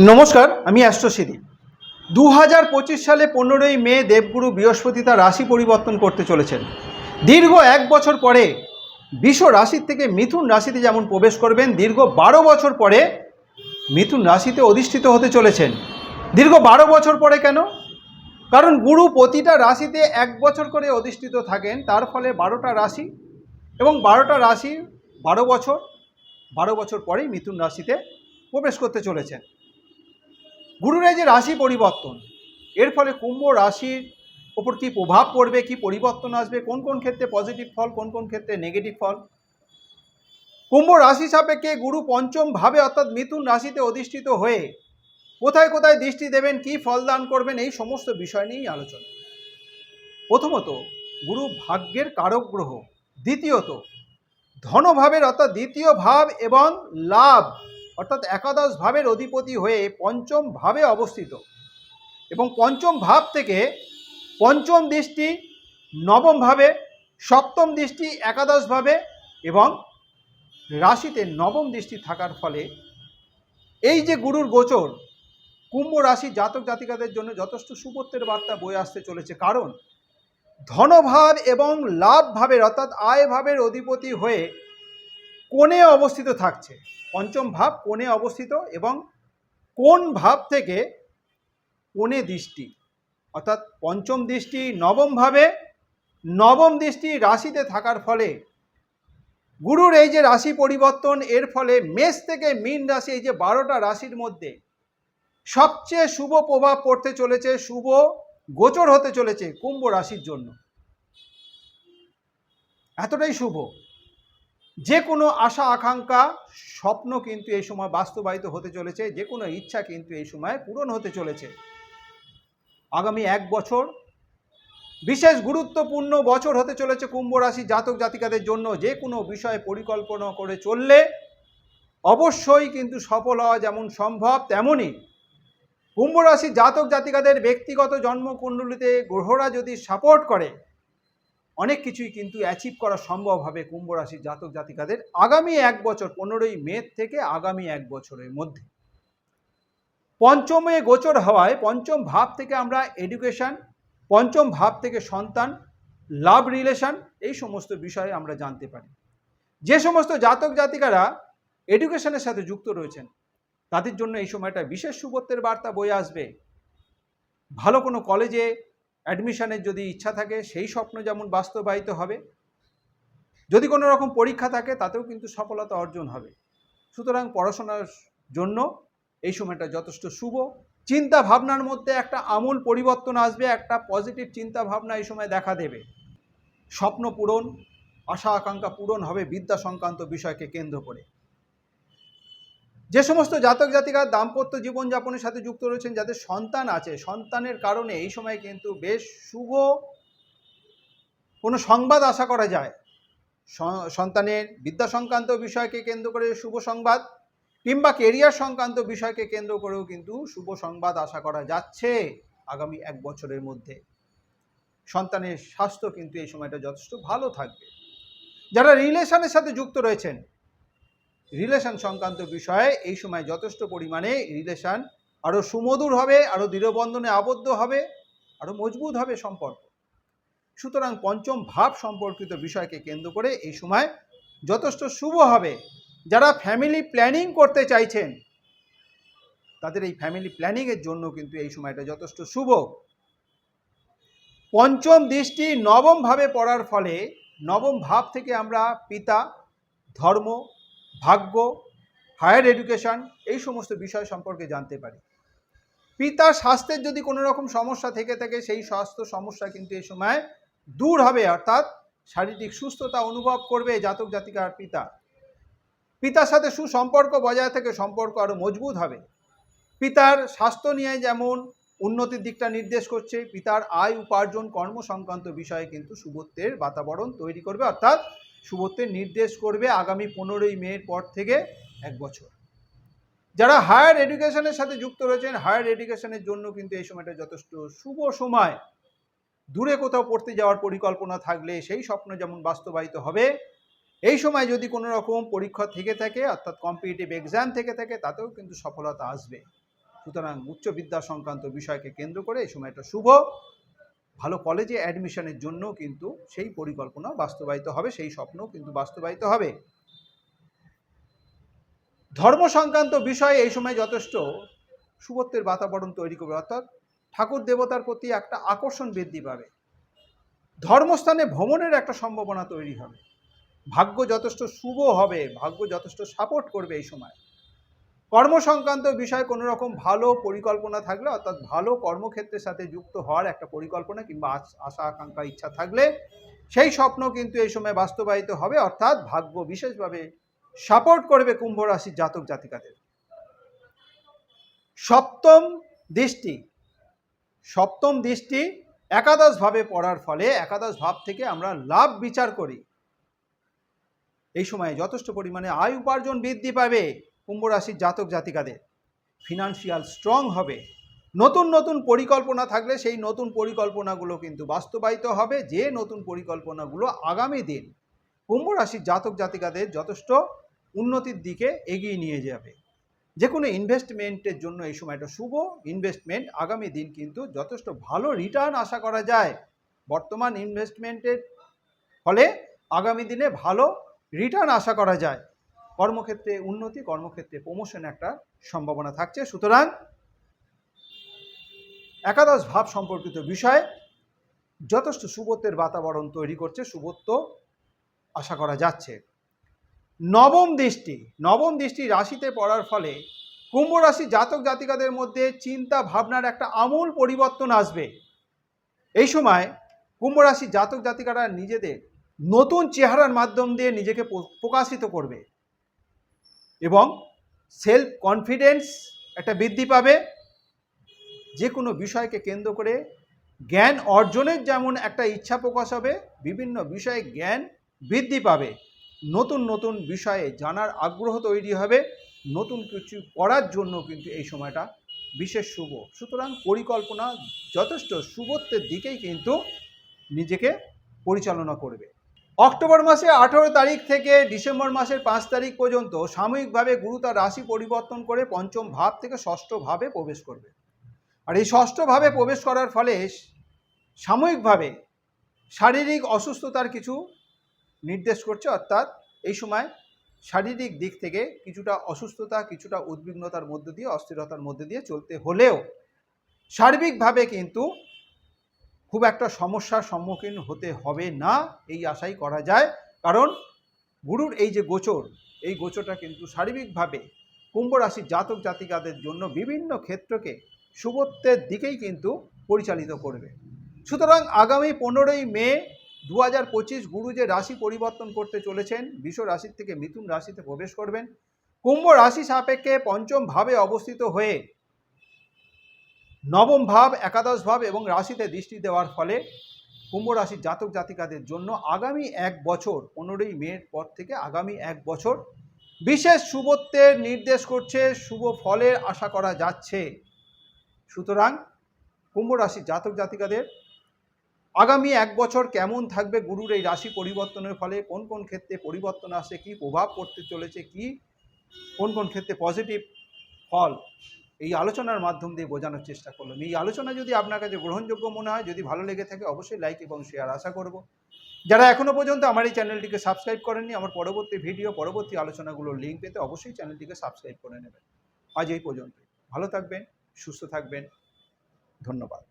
নমস্কার, আমি অ্যাস্ট্রোসিদি দু হাজার পঁচিশ সালে পনেরোই মে দেবগুরু বৃহস্পতি তার রাশি পরিবর্তন করতে চলেছেন। দীর্ঘ এক বছর পরে বিশ্ব রাশির থেকে মিথুন রাশিতে যেমন প্রবেশ করবেন, দীর্ঘ বারো বছর পরে মিথুন রাশিতে অধিষ্ঠিত হতে চলেছেন। দীর্ঘ বারো বছর পরে কেন? কারণ গুরু প্রতিটা রাশিতে এক বছর করে অধিষ্ঠিত থাকেন, তার ফলে বারোটা রাশি এবং বারোটা রাশি বারো বছর বারো বছর পরেই মিথুন রাশিতে প্রবেশ করতে চলেছেন। গুরুর এই যে রাশি পরিবর্তন, এর ফলে কুম্ভ রাশির ওপর কি প্রভাব পড়বে, কি পরিবর্তন আসবে, কোন কোন ক্ষেত্রে পজিটিভ ফল, কোন কোন ক্ষেত্রে নেগেটিভ ফল? কুম্ভ রাশি সাপেক্ষে গুরু পঞ্চম ভাবে অর্থাৎ মিথুন রাশিতে অধিষ্ঠিত হয়ে কোথায় কোথায় দৃষ্টি দেবেন, কি ফল দান করবেন, এই সমস্ত বিষয় নিয়েই আলোচনা। প্রথমত, গুরু ভাগ্যের কারক গ্রহ। দ্বিতীয়ত, ধনভাবের অর্থাৎ দ্বিতীয় ভাব এবং লাভ। অর্থাৎ একাদশ ভাবের অধিপতি হয়ে পঞ্চম ভাবে অবস্থিত। এবং পঞ্চম ভাব থেকে পঞ্চম দৃষ্টি নবম ভাবে, সপ্তম দৃষ্টি একাদশ ভাবে এবং রাশিতে নবম দৃষ্টি থাকার ফলে এই যে গুরুর গোচর, কুম্ভ রাশি জাতক জাতিকাদের জন্য যথেষ্ট সুবত্তের বার্তা বয়ে আসতে চলেছে। কারণ ধনভাব এবং লাভ ভাবের অর্থাৎ আয় ভাবের অধিপতি হয়ে কোণে অবস্থিত থাকছে। পঞ্চম ভাব কোণে অবস্থিত এবং কোন ভাব থেকে কোণে দৃষ্টি। অর্থাৎ পঞ্চম দৃষ্টি নবম ভাবে নবম দৃষ্টি রাশিতে থাকার ফলে গুরুর এই যে রাশি পরিবর্তন, এর ফলে মেষ থেকে মীন রাশি এই যে বারোটা রাশির মধ্যে সবচেয়ে শুভ প্রভাব পড়তে চলেছে, শুভ গোচর হতে চলেছে কুম্ভ রাশির জন্য। এতটাই শুভ। যে কোনো আশা, আকাঙ্ক্ষা, স্বপ্ন কিন্তু এই সময় বাস্তবায়িত হতে চলেছে। যে কোনো ইচ্ছা কিন্তু এই সময় পূরণ হতে চলেছে। আগামী এক বছর বিশেষ গুরুত্বপূর্ণ বছর হতে চলেছে কুম্ভ রাশি জাতক জাতিকাদের জন্য। যে কোনো বিষয়ে পরিকল্পনা করে চললে অবশ্যই কিন্তু সফল হওয়া যেমন সম্ভব তেমনই কুম্ভ রাশি জাতক জাতিকাদের ব্যক্তিগত জন্মকুণ্ডলিতে গ্রহরা যদি সাপোর্ট করে অনেক কিছুই কিন্তু অ্যাচিভ করা সম্ভব হবে কুম্ভ রাশির জাতক জাতিকাদের আগামী এক বছর, পনেরোই মে থেকে আগামী এক বছরের মধ্যে। পঞ্চমে গোচর হওয়ায় পঞ্চম ভাব থেকে আমরা এডুকেশন পঞ্চম ভাব থেকে সন্তান লাভ রিলেশন এই সমস্ত বিষয়ে আমরা জানতে পারি। যে সমস্ত জাতক জাতিকারা এডুকেশনের সাথে যুক্ত রয়েছেন, তাদের জন্য এই সময়টা বিশেষ সুবত্তের বার্তা বয়ে আসবে। ভালো কোনো কলেজে অ্যাডমিশনের যদি ইচ্ছা থাকে, সেই স্বপ্ন যেমন বাস্তবায়িত হবে, যদি কোনো রকম পরীক্ষা থাকে, তাতেও কিন্তু সফলতা অর্জন হবে। সুতরাং পড়াশোনার জন্য এই সময়টা যথেষ্ট শুভ। চিন্তা ভাবনার মধ্যে একটা আমূল পরিবর্তন আসবে, একটা পজিটিভ চিন্তা ভাবনা এই সময় দেখা দেবে। স্বপ্ন পূরণ আশা আকাঙ্ক্ষা পূরণ হবে বিদ্যা সংক্রান্ত বিষয়কে কেন্দ্র করে। যে সমস্ত জাতক জাতিকা দাম্পত্য জীবনযাপনের সাথে যুক্ত রয়েছেন, যাদের সন্তান আছে, সন্তানের কারণে এই সময় কিন্তু বেশ শুভ কোনো সংবাদ আশা করা যায়। সন্তানের বিদ্যা সংক্রান্ত বিষয়কে কেন্দ্র করে শুভ সংবাদ, কিংবা কেরিয়ার সংক্রান্ত বিষয়কে কেন্দ্র করেও কিন্তু শুভ সংবাদ আশা করা যাচ্ছে আগামী এক বছরের মধ্যে। সন্তানের স্বাস্থ্য কিন্তু এই সময়টা যথেষ্ট ভালো থাকবে। যারা রিলেশনের সাথে যুক্ত রয়েছেন রিলেশন সংক্রান্ত বিষয়ে এই সময় যথেষ্ট পরিমাণে রিলেশন আরও সুমধুর হবে আরও দৃঢ়বন্ধনে আবদ্ধ হবে আরও মজবুত হবে সম্পর্ক। সুতরাং পঞ্চম ভাব সম্পর্কিত বিষয়কে কেন্দ্র করে এই সময় যথেষ্ট শুভ হবে। যারা ফ্যামিলি প্ল্যানিং করতে চাইছেন, তাদের এই ফ্যামিলি প্ল্যানিংয়ের জন্য কিন্তু এই সময়টা যথেষ্ট শুভ। পঞ্চম দৃষ্টি নবম ভাবে পড়ার ফলে নবম ভাব থেকে আমরা পিতা, ধর্ম ভাগ্য হায়ার এডুকেশন এই সমস্ত বিষয় সম্পর্কে জানতে পারি। পিতার স্বাস্থ্যের যদি কোনো রকম সমস্যা থেকে থাকে, সেই স্বাস্থ্য সমস্যা কিন্তু এই সময় দূর হবে, অর্থাৎ শারীরিক সুস্থতা অনুভব করবে জাতক জাতিকার পিতা। পিতার সাথে সুসম্পর্ক বজায় থেকে সম্পর্ক আরও মজবুত হবে। পিতার স্বাস্থ্য নিয়ে যেমন উন্নতির দিকটা নির্দেশ করছে, পিতার আয় উপার্জন কর্ম সংক্রান্ত বিষয়ে কিন্তু সুবত্তের বাতাবরণ তৈরি করবে, অর্থাৎ সুবত্তের নির্দেশ করবে আগামী পনেরোই মের পর থেকে এক বছর। যারা হায়ার এডুকেশনের সাথে যুক্ত রয়েছেন হায়ার এডুকেশনের জন্য কিন্তু এই সময়টা যথেষ্ট শুভ সময়। দূরে কোথাও পড়তে যাওয়ার পরিকল্পনা থাকলে সেই স্বপ্ন যেমন বাস্তবায়িত হবে, এই সময় যদি কোনো রকম পরীক্ষা থেকে থাকে, অর্থাৎ কম্পিটিটিভ এক্সাম থেকে থাকে, তাতেও কিন্তু সফলতা আসবে। সুতরাং উচ্চ বিদ্যা সংক্রান্ত বিষয়কে কেন্দ্র করে এই সময়টা শুভ। ভালো কলেজে অ্যাডমিশনের জন্য কিন্তু সেই পরিকল্পনা বাস্তবায়িত হবে, সেই স্বপ্ন কিন্তু বাস্তবায়িত হবে। ধর্ম সংক্রান্ত বিষয়ে এই সময় যথেষ্ট শুভত্বের বাতাবরণ তৈরি করবে, অর্থাৎ ঠাকুর দেবতার প্রতি একটা আকর্ষণ বৃদ্ধি পাবে। ধর্মস্থানে ভ্রমণের একটা সম্ভাবনা তৈরি হবে। ভাগ্য যথেষ্ট শুভ হবে, ভাগ্য যথেষ্ট সাপোর্ট করবে এই সময়। কর্ম সংক্রান্ত বিষয়ে কোনো রকম ভালো পরিকল্পনা থাকলে, অর্থাৎ ভালো কর্মক্ষেত্রের সাথে যুক্ত হওয়ার একটা পরিকল্পনা কিংবা আশ- আকাঙ্ক্ষা, ইচ্ছা থাকলে সেই স্বপ্ন কিন্তু এই সময় বাস্তবায়িত হবে, অর্থাৎ ভাগ্য বিশেষভাবে সাপোর্ট করবে কুম্ভ রাশির জাতক জাতিকাদের। সপ্তম দৃষ্টি। সপ্তম দৃষ্টি একাদশ ভাবে পড়ার ফলে একাদশ ভাব থেকে আমরা লাভ বিচার করি। এই সময়ে যথেষ্ট পরিমাণে আয় উপার্জন বৃদ্ধি পাবে। কুম্ভ রাশির জাতক জাতিকাদের। ফিনান্সিয়াল স্ট্রং হবে। নতুন নতুন পরিকল্পনা থাকলে সেই নতুন পরিকল্পনাগুলো কিন্তু বাস্তবায়িত হবে। যে নতুন পরিকল্পনাগুলো আগামী দিন কুম্ভ রাশির জাতক জাতিকাদের যথেষ্ট উন্নতির দিকে এগিয়ে নিয়ে যাবে। যে কোনো ইনভেস্টমেন্টের জন্য এই সময়টা শুভ। ইনভেস্টমেন্ট আগামী দিন কিন্তু যথেষ্ট ভালো রিটার্ন আশা করা যায়। বর্তমান ইনভেস্টমেন্টের ফলে আগামী দিনে ভালো রিটার্ন আশা করা যায়। কর্মক্ষেত্রে উন্নতি, কর্মক্ষেত্রে প্রমোশন একটা সম্ভাবনা থাকছে। সুতরাং একাদশ ভাব সম্পর্কিত বিষয়, যথেষ্ট শুভত্বের বাতাবরণ তৈরি করছে শুভত্ব আশা করা যাচ্ছে। নবম দৃষ্টি নবম দৃষ্টি রাশিতে পড়ার ফলে কুম্ভ রাশি জাতক জাতিকাদের মধ্যে চিন্তা ভাবনার একটা আমূল পরিবর্তন আসবে। এই সময় কুম্ভ রাশি জাতক জাতিকারা নিজেদের নতুন চেহারার মাধ্যম দিয়ে নিজেকে প্রকাশিত করবে। এবং সেলফ কনফিডেন্স একটা বৃদ্ধি পাবে। যে কোনো বিষয়কে কেন্দ্র করে জ্ঞান অর্জনের যেমন একটা ইচ্ছা প্রকাশ হবে, বিভিন্ন বিষয়ে জ্ঞান বৃদ্ধি পাবে। নতুন নতুন বিষয়ে জানার আগ্রহ তৈরি হবে। নতুন কিছু করার জন্য কিন্তু এই সময়টা বিশেষ শুভ। সুতরাং পরিকল্পনা যথেষ্ট শুভত্বের দিকেই কিন্তু নিজেকে পরিচালনা করবে। অক্টোবর মাসে আঠেরো তারিখ থেকে ডিসেম্বর মাসের পাঁচ তারিখ পর্যন্ত সাময়িকভাবে গুরু তার রাশি পরিবর্তন করে পঞ্চম ভাব থেকে ষষ্ঠ ভাবে প্রবেশ করবে। আর এই ষষ্ঠ ভাবে প্রবেশ করার ফলে সাময়িকভাবে শারীরিক অসুস্থতার কিছু নির্দেশ করছে, অর্থাৎ এই সময় শারীরিক দিক থেকে কিছুটা অসুস্থতা, কিছুটা উদ্বিগ্নতার মধ্য দিয়ে, অস্থিরতার মধ্যে দিয়ে চলতে হলেও সার্বিকভাবে কিন্তু খুব একটা সমস্যার সম্মুখীন হতে হবে না, এই আশাই করা যায়। কারণ গুরুর এই যে গোচর, এই গোচরটা কিন্তু শারীরিকভাবে কুম্ভ রাশির জাতক জাতিকাদের জন্য বিভিন্ন ক্ষেত্রকে শুভত্বের দিকেই কিন্তু পরিচালিত করবে। সুতরাং আগামী পনেরোই মে দু হাজার পঁচিশ গুরু যে রাশি পরিবর্তন করতে চলেছেন, বিশ্ব রাশির থেকে মিথুন রাশিতে প্রবেশ করবেন। কুম্ভ রাশি সাপেক্ষে পঞ্চম ভাবে অবস্থিত হয়ে নবম ভাব, একাদশ ভাব এবং রাশিতে দৃষ্টি দেওয়ার ফলে কুম্ভ রাশির জাতক জাতিকাদের জন্য আগামী এক বছর, পনেরোই মের পর থেকে আগামী এক বছর বিশেষ শুভত্বের নির্দেশ করছে, শুভ ফলের আশা করা যাচ্ছে। সুতরাং কুম্ভ রাশির জাতক জাতিকাদের আগামী এক বছর কেমন থাকবে, গুরুর এই রাশি পরিবর্তনের ফলে কোন কোন ক্ষেত্রে পরিবর্তন আসে, কি প্রভাব পড়তে চলেছে, কি কোন কোন ক্ষেত্রে পজিটিভ ফল এই আলোচনার মাধ্যম দিয়ে বোঝানোর চেষ্টা করলাম। এই আলোচনা যদি আপনার কাছে গ্রহণযোগ্য মনে হয়, যদি ভালো লেগে থাকে, অবশ্যই লাইক এবং শেয়ার আশা করব। যারা এখনও পর্যন্ত আমার এই চ্যানেলটিকে সাবস্ক্রাইব করেননি, আমার পরবর্তী ভিডিও পরবর্তী আলোচনাগুলোর লিঙ্ক পেতে অবশ্যই চ্যানেলটিকে সাবস্ক্রাইব করে নেবেন। আজ এই পর্যন্ত ভালো থাকবেন, সুস্থ থাকবেন। ধন্যবাদ।